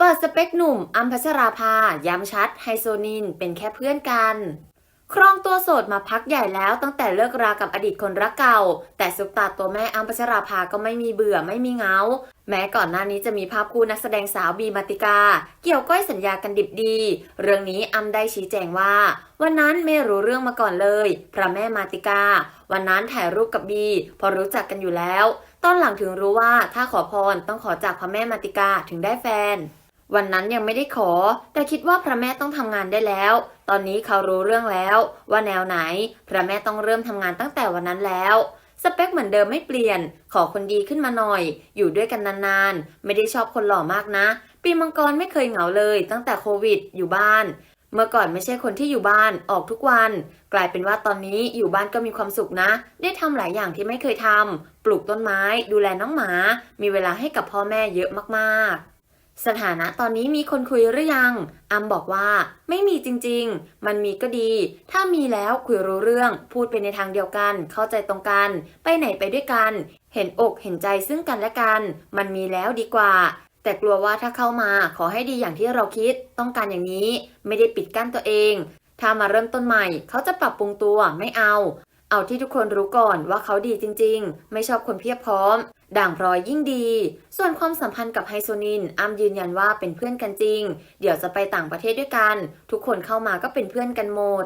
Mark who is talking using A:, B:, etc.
A: เปิดสเปคหนุ่มอัมพัชราภา ย้ำชัด ไฮโซนิน เป็นแค่เพื่อนกัน ครองตัวโสดมาพักใหญ่แล้วตั้งแต่เลิกรากับอดีตคนรักเก่า แต่ซุปตาตัวแม่อัมพัชราภาก็ไม่มีเบื่อไม่มีเหงา แม้ก่อนหน้านี้จะมีภาพคู่นักแสดงสาวบีมาติกา เกี่ยวก้อยสัญญากันดิบดี เรื่องนี้อัมได้ชี้แจงว่า วันนั้นไม่รู้เรื่องมาก่อนเลยพระแม่มาติกา วันนั้นถ่ายรูปกับบีพอรู้จักกันอยู่แล้ว ตอนหลังถึงรู้ว่าถ้าขอพรต้องขอจากพระแม่มาติกาถึงได้แฟน วันนั้นยังไม่ได้ขอ แต่คิดว่าพระแม่ต้องทำงานได้แล้ว ตอนนี้เขารู้เรื่องแล้ว ว่าแนวไหน พระแม่ต้องเริ่มทำงานตั้งแต่วันนั้นแล้ว สเปคเหมือนเดิมไม่เปลี่ยน ขอคนดีขึ้นมาหน่อย อยู่ด้วยกันนานๆ ไม่ได้ชอบคนหล่อมากนะ ปีมังกรไม่เคยเหงาเลย ตั้งแต่โควิด อยู่บ้าน เมื่อก่อนไม่ใช่คนที่อยู่บ้านออกทุกวัน กลายเป็นว่าตอนนี้อยู่บ้านก็มีความสุขนะ ได้ทำหลายอย่างที่ไม่เคยทำปลูกต้นไม้ ดูแลน้องหมา มีเวลาให้กับพ่อแม่เยอะมากๆ สถานะตอนนี้มีคนคุยหรือยัง อัมบอกว่าไม่มีจริงๆ มันมีก็ดี ถ้ามีแล้วคุยรู้เรื่อง พูดไปในทางเดียวกัน เข้าใจตรงกัน ไปไหนไปด้วยกัน เห็นอกเห็นใจซึ่งกันและกัน มันมีแล้วดีกว่า แต่กลัวว่าถ้าเข้ามาขอให้ดีอย่างที่เราคิด ต้องการอย่างนี้ ไม่ได้ปิดกั้นตัวเอง ถ้ามาเริ่มต้นใหม่ เขาจะปรับปรุงตัวไม่เอา เอาที่ทุกคนรู้ก่อนว่าเขาดีจริง ๆ ไม่ชอบคนเพียบพร้อม ด่างพร้อยยิ่งดี ส่วนความสัมพันธ์กับไฮโซนินอ้ำยืนยันว่าเป็นเพื่อนกันจริง เดี๋ยวจะไปต่างประเทศด้วยกัน ทุกคนเข้ามาก็เป็นเพื่อนกันหมด